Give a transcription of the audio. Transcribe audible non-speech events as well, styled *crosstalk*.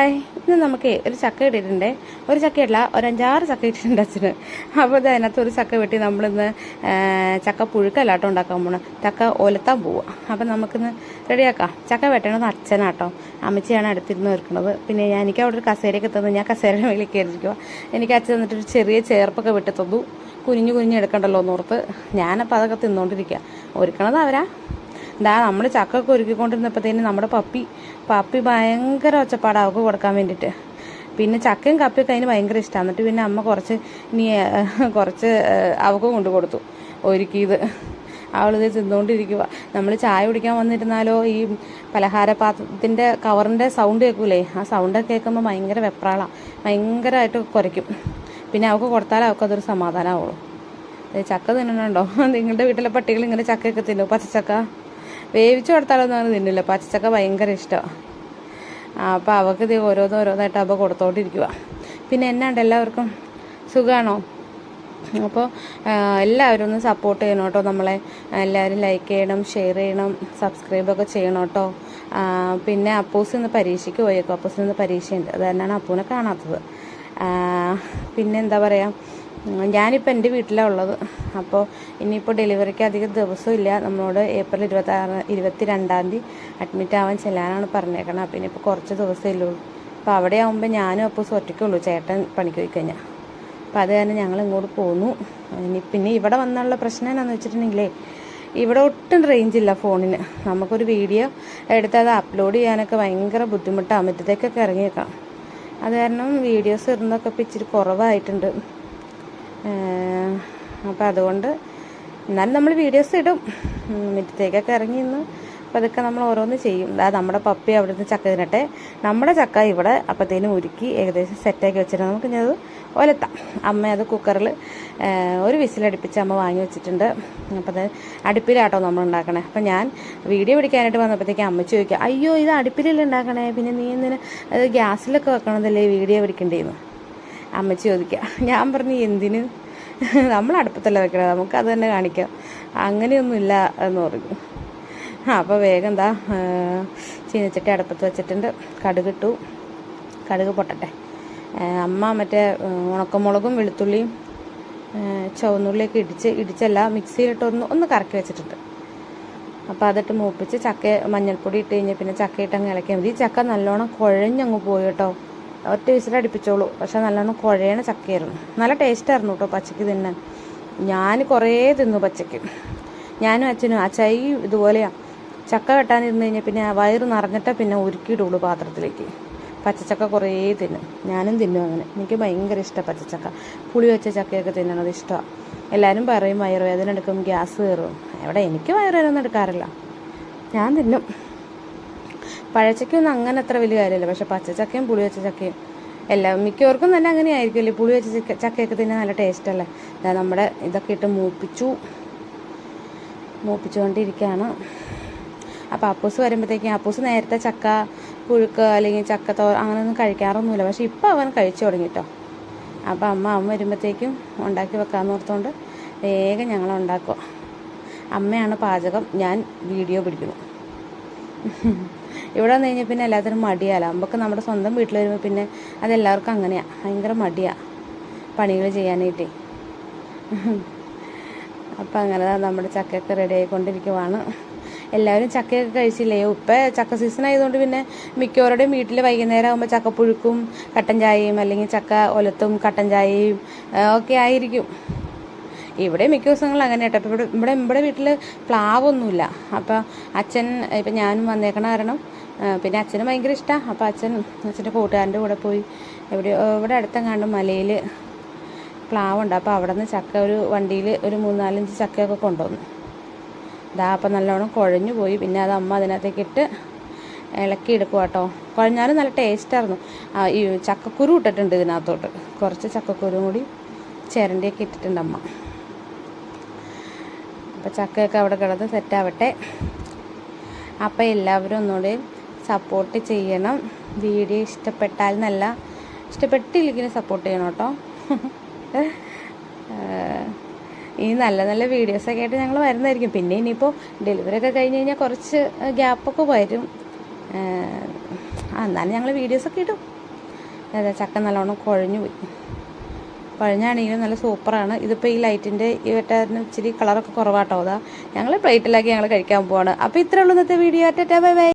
Hi. ഇന്ന് നമുക്ക് ഒരു ചക്ക ഇട്ടിട്ടുണ്ട്. ഒരു ചക്കയല്ല ഒരു അഞ്ചാറ് ചക്ക ഇട്ടിട്ടുണ്ട് അച്ഛന്. അപ്പോൾ അതിനകത്ത് ഒരു ചക്ക വെട്ടി നമ്മളിന്ന് ചക്ക പുഴുക്കല്ലാട്ടോ ഉണ്ടാക്കാൻ പോണം. ചക്ക ഒലത്താൻ പോവുക അപ്പം നമുക്കിന്ന് റെഡിയാക്കാം. ചക്ക വെട്ടണത് അച്ഛനാട്ടോ. അമ്മച്ചിയാണ് അടുത്തിരുന്ന് ഒരുക്കുന്നത് പിന്നെ ഞാൻ എനിക്ക് അവിടെ ഒരു കസേരയൊക്കെ തന്നു ഞാൻ കസേരയുടെ മേളിൽ കയറിയിരിക്കുക എനിക്ക് അച്ഛൻ തന്നിട്ട് ഒരു ചെറിയ ചേർപ്പൊക്കെ വെട്ടി തന്നു. കുനിഞ്ഞു കുനിഞ്ഞ് എടുക്കണ്ടല്ലോ എന്നോർത്ത്. ഞാനപ്പോൾ അതൊക്കെ തിന്നുകൊണ്ടിരിക്കുക ഒരുക്കണത് അവരാ. ദാ നമ്മൾ ചക്കൊക്കെ ഒരുക്കിക്കൊണ്ടിരുന്നപ്പോഴത്തേന് നമ്മുടെ പപ്പി പപ്പി ഭയങ്കര ഒച്ചപ്പാടാണ് അവൾക്ക് കൊടുക്കാൻ വേണ്ടിയിട്ട് പിന്നെ ചക്കയും കപ്പിയൊക്കെ അതിന് ഭയങ്കര ഇഷ്ടമാണ് എന്നിട്ട് പിന്നെ അമ്മ കുറച്ച് ഇനി കുറച്ച് അവക്ക് കൊണ്ട് കൊടുത്തു. ഒരുക്കിയത്. അവളിത് തിന്നുകൊണ്ടിരിക്കുക നമ്മൾ ചായ കുടിക്കാൻ വന്നിരുന്നാലോ ഈ പലഹാര പാത്രത്തിന്റെ കവറിന്റെ സൗണ്ട് കേൾക്കൂലേ? ആ സൗണ്ടൊക്കെ കേൾക്കുമ്പോൾ ഭയങ്കര വെപ്രാളാണ് ഭയങ്കരമായിട്ട് കുരയ്ക്കും. പിന്നെ അവൾക്ക് കൊടുത്താൽ അവൾക്ക് അതൊരു സമാധാനമാവുള്ളൂ ചക്ക തിന്നണുണ്ടോ? നിങ്ങളുടെ വീട്ടിലെ പട്ടികൾ ഇങ്ങനെ ചക്കയൊക്കെ തിന്നു? പച്ചച്ചക്ക? വേവിച്ച് കൊടുത്താലൊന്നും അങ്ങനെ തിന്നില്ല. പച്ചച്ചക്ക ഭയങ്കര ഇഷ്ടമാണ് അപ്പോൾ അവൾക്ക് ഇത് ഓരോന്ന് ഓരോന്നായിട്ട് അപ്പോൾ കൊടുത്തോണ്ടിരിക്കുക പിന്നെ എന്നാണ്ട് എല്ലാവർക്കും? സുഖമാണോ അപ്പോൾ എല്ലാവരും ഒന്ന് സപ്പോർട്ട് ചെയ്യണം കേട്ടോ നമ്മളെ. എല്ലാവരും ലൈക്ക് ചെയ്യണം ഷെയർ ചെയ്യണം സബ്സ്ക്രൈബൊക്കെ ചെയ്യണം കേട്ടോ. പിന്നെ അപ്പൂസ് ഇന്ന് പരീക്ഷയ്ക്ക് പോയേക്കും. അപ്പൂസ് ഇന്ന് പരീക്ഷയുണ്ട്. അത് തന്നെയാണ് അപ്പൂനെ കാണാത്തത്. പിന്നെ എന്താ പറയുക ഞാനിപ്പോൾ എന്റെ വീട്ടിലാണ് ഉള്ളത്. അപ്പോൾ ഇനിയിപ്പോൾ ഡെലിവറിക്ക് അധികം ദിവസമില്ല നമ്മളോട് ഏപ്രിൽ ഇരുപത്താറ് ഇരുപത്തി രണ്ടാം തീയതി അഡ്മിറ്റ് ആവാൻ ചെല്ലാനാണ് പറഞ്ഞേക്കണം. അപ്പോൾ ഇനിയിപ്പോൾ കുറച്ച് ദിവസമേ ഉള്ളൂ അപ്പോൾ അവിടെ ആകുമ്പോൾ ഞാനും അപ്പോൾ ഒറ്റയ്ക്കുള്ളൂ ചേട്ടൻ പണിക്ക് പോയി കഴിഞ്ഞാൽ അപ്പോൾ അത് കാരണം ഞങ്ങൾ ഇങ്ങോട്ട് പോന്നു. ഇനി പിന്നെ ഇവിടെ വന്നുള്ള പ്രശ്നം എന്നാന്ന് വെച്ചിട്ടുണ്ടെങ്കിലേ ഇവിടെ ഒട്ടും റേഞ്ച് ഇല്ല ഫോണിന്. നമുക്കൊരു വീഡിയോ എടുത്ത് അത് അപ്ലോഡ് ചെയ്യാനൊക്കെ ഭയങ്കര ബുദ്ധിമുട്ടാണ് മറ്റത്തേക്കൊക്കെ ഇറങ്ങിയേക്കാം. അത് കാരണം വീഡിയോസ് ഇടുന്നതൊക്കെ ഇപ്പം ഇച്ചിരി കുറവായിട്ടുണ്ട്. അപ്പോൾ അതുകൊണ്ട് എന്നാലും നമ്മൾ വീഡിയോസ് ഇടും. മിറ്റത്തേക്കൊക്കെ ഇറങ്ങി ഇന്ന് അപ്പോൾ അതൊക്കെ നമ്മൾ ഓരോന്ന് ചെയ്യും. അതായത് നമ്മുടെ പപ്പി അവിടെ നിന്ന് ചക്ക തിന്നട്ടെ. നമ്മുടെ ചക്ക ഇവിടെ അപ്പോഴത്തേനും ഉരുക്കി ഏകദേശം സെറ്റാക്കി വെച്ചിട്ട് നമുക്ക് ഇനി അത് ഒലത്താം. അമ്മ അത് കുക്കറിൽ ഒരു വിസിലടുപ്പിച്ച് അമ്മ വാങ്ങി വെച്ചിട്ടുണ്ട്. അപ്പം അത് അടുപ്പിലാട്ടോ നമ്മൾ ഉണ്ടാക്കണേ. അപ്പം ഞാൻ വീഡിയോ പിടിക്കാനായിട്ട് വന്നപ്പോഴത്തേക്ക് അമ്മ ചോദിക്കുക അയ്യോ ഇത് അടുപ്പിലല്ലേ ഉണ്ടാക്കണേ? പിന്നെ നീ എന്തിനാ അത് ഗ്യാസിലൊക്കെ വെക്കണതല്ലേ വീഡിയോ പിടിക്കേണ്ടതെന്ന് അമ്മച്ചി ചോദിക്കുക ഞാൻ പറഞ്ഞു എന്തിന്? നമ്മൾ അടുപ്പത്തല്ല നമുക്ക് അത് തന്നെ കാണിക്കാം. അങ്ങനെയൊന്നുമില്ല എന്ന് പറഞ്ഞു. അപ്പോൾ വേഗം എന്താ ചീനച്ചട്ടി അടുപ്പത്ത് വെച്ചിട്ടുണ്ട്. കടുകിട്ടു. കടുക് പൊട്ടട്ടെ. അമ്മ മറ്റേ ഉണക്കമുളകും വെളുത്തുള്ളിയും ചുവന്നുള്ളിയൊക്കെ ഇടിച്ച് ഇടിച്ചല്ല മിക്സിയിലിട്ട് ഒന്ന് ഒന്ന് കറക്കി വെച്ചിട്ടുണ്ട്. അപ്പോൾ അതിട്ട് മൂപ്പിച്ച് ചക്ക മഞ്ഞൾപ്പൊടി ഇട്ട് കഴിഞ്ഞാൽ പിന്നെ ചക്ക ഇട്ട് ഇളക്കിയാൽ മതി ചക്ക നല്ലോണം കുഴഞ്ഞങ്ങ് പോയി കേട്ടോ. ഒറ്റ വിസിലടുപ്പിച്ചോളൂ പക്ഷെ നല്ലോണം കുഴയണ ചക്കയായിരുന്നു. നല്ല ടേസ്റ്റായിരുന്നു കേട്ടോ പച്ചക്ക് തിന്നാൻ. ഞാൻ കുറേ തിന്നു പച്ചക്ക്. ഞാനും അച്ഛനും അച്ചായി ഇതുപോലെയാണ് ചക്ക കെട്ടാനിരുന്നു കഴിഞ്ഞാൽ പിന്നെ വയറ് നിറഞ്ഞിട്ടേ പിന്നെ ഉരുക്കിയിടുള്ളൂ പാത്രത്തിലേക്ക്. പച്ചച്ചക്ക കുറേ തിന്നും. ഞാനും തിന്നും അങ്ങനെ. എനിക്ക് ഭയങ്കര ഇഷ്ടമാണ് പച്ചച്ചക്ക. പുളി വെച്ച ചക്കയൊക്കെ തിന്നണത് ഇഷ്ടമാണ് എല്ലാവരും പറയും വയറുവേദന എടുക്കും ഗ്യാസ് കയറും എവിടെ എനിക്ക് വയറുവേദന എടുക്കാറില്ല. ഞാൻ തിന്നും. പഴച്ചക്കയൊന്നും അങ്ങനെ അത്ര വലിയ കാര്യമല്ല. പക്ഷെ പച്ചച്ചക്കയും പുളി വെച്ച ചക്കയും എല്ലാം മിക്കവർക്കും തന്നെ അങ്ങനെ ആയിരിക്കുമല്ലേ പുളി വെച്ച ചക്ക ചക്കയൊക്കെ തിന്നാൻ നല്ല ടേസ്റ്റ് അല്ലേ ഇതാ നമ്മുടെ ഇതൊക്കെ ഇട്ട് മൂപ്പിച്ചു. മൂപ്പിച്ചുകൊണ്ടിരിക്കുകയാണ്. അപ്പോൾ അപ്പൂസ് വരുമ്പോഴത്തേക്കും അപ്പൂസ് നേരത്തെ ചക്ക പുഴുക്ക് അല്ലെങ്കിൽ ചക്ക തോ അങ്ങനെയൊന്നും കഴിക്കാറൊന്നുമില്ല. പക്ഷെ ഇപ്പോൾ അവൻ കഴിച്ചു തുടങ്ങി കേട്ടോ അപ്പോൾ അമ്മ അമ്മ വരുമ്പോഴത്തേക്കും ഉണ്ടാക്കി വെക്കാമെന്ന് ഓർത്തുകൊണ്ട് വേഗം ഞങ്ങൾ ഉണ്ടാക്കുക. അമ്മയാണ് പാചകം. ഞാൻ വീഡിയോ പിടിക്കുന്നു. ഇവിടെ വന്നു കഴിഞ്ഞാൽ പിന്നെ എല്ലാത്തിനും മടിയാല. നമുക്ക് നമ്മുടെ സ്വന്തം വീട്ടിൽ വരുമ്പോൾ പിന്നെ അതെല്ലാവർക്കും അങ്ങനെയാണ് ഭയങ്കര മടിയാണ് പണികൾ ചെയ്യാനായിട്ടേ. അപ്പം അങ്ങനെ നമ്മുടെ ചക്കയൊക്കെ റെഡി ആയിക്കൊണ്ടിരിക്കുവാണ്. എല്ലാവരും ചക്കയൊക്കെ കഴിച്ചില്ലേ? ഇപ്പം ചക്ക സീസൺ ആയതുകൊണ്ട് പിന്നെ മിക്കവരുടെയും വീട്ടിൽ വൈകുന്നേരം ആകുമ്പോൾ ചക്കപ്പുഴുക്കും കട്ടൻ ചായയും അല്ലെങ്കിൽ ചക്ക ഒലത്തും കട്ടൻ ചായയും ഒക്കെ ആയിരിക്കും. ഇവിടെ മിക്ക ദിവസങ്ങളും അങ്ങനെ കേട്ടോ അപ്പോൾ ഇവിടെ ഇവിടെ ഇവിടെ വീട്ടിൽ പ്ലാവൊന്നുമില്ല. അപ്പോൾ അച്ഛൻ ഇപ്പം ഞാനും വന്നേക്കണ കാരണം പിന്നെ അച്ഛന് ഭയങ്കര ഇഷ്ടമാണ് അപ്പോൾ അച്ഛൻ അച്ഛന്റെ കൂട്ടുകാരന്റെ കൂടെ പോയി ഇവിടെ ഇവിടെ അടുത്തെങ്ങാണ്ട് മലയിൽ പ്ലാവുണ്ട്. അപ്പോൾ അവിടെ നിന്ന് ചക്ക ഒരു വണ്ടിയിൽ ഒരു മൂന്നാലഞ്ച് ചക്കയൊക്കെ കൊണ്ടുവന്നു. ഇതാ അപ്പം നല്ലോണം കുഴഞ്ഞു പോയി. പിന്നെ അത് അമ്മ അതിനകത്തേക്ക് ഇട്ട് ഇളക്കി എടുക്കുക കേട്ടോ കുഴഞ്ഞാലും നല്ല ടേസ്റ്റായിരുന്നു ഈ ചക്കക്കുരു ഇട്ടിട്ടുണ്ട് ഇതിനകത്തോട്ട്. കുറച്ച് ചക്കക്കുരു കൂടി ചിരണ്ടിയൊക്കെ ഇട്ടിട്ടുണ്ട് അമ്മ. അപ്പോൾ ചക്കയൊക്കെ അവിടെ കിടന്ന് സെറ്റാവട്ടെ അപ്പോൾ എല്ലാവരും ഒന്നുകൂടി സപ്പോർട്ട് ചെയ്യണം. വീഡിയോ ഇഷ്ടപ്പെട്ടാൽ നല്ല ഇഷ്ടപ്പെട്ടില്ലെങ്കിലും സപ്പോർട്ട് ചെയ്യണം കേട്ടോ. *laughs* ഈ നല്ല നല്ല വീഡിയോസൊക്കെ ആയിട്ട് ഞങ്ങൾ വരുന്നതായിരിക്കും. പിന്നെ ഇനിയിപ്പോൾ ഡെലിവറി ഒക്കെ കഴിഞ്ഞ് കഴിഞ്ഞാൽ കുറച്ച് ഗ്യാപ്പൊക്കെ വരും. എന്നാലും ഞങ്ങൾ വീഡിയോസൊക്കെ ഇടും. ചക്ക നല്ലോണം കുഴഞ്ഞു പോയി. കുഴഞ്ഞാണെങ്കിലും നല്ല സൂപ്പറാണ്. ഇതിപ്പോൾ ഈ ലൈറ്റിന്റെ ഈ വെട്ടാരിന് ഇച്ചിരി കളറൊക്കെ കുറവാട്ടോ അതാ. ഞങ്ങൾ പ്ലേറ്റിലാക്കി ഞങ്ങൾ കഴിക്കാൻ പോവാണ്. അപ്പോൾ ഇത്രയുള്ളൂ ഇന്നത്തെ വീഡിയോ. Tata bye bye.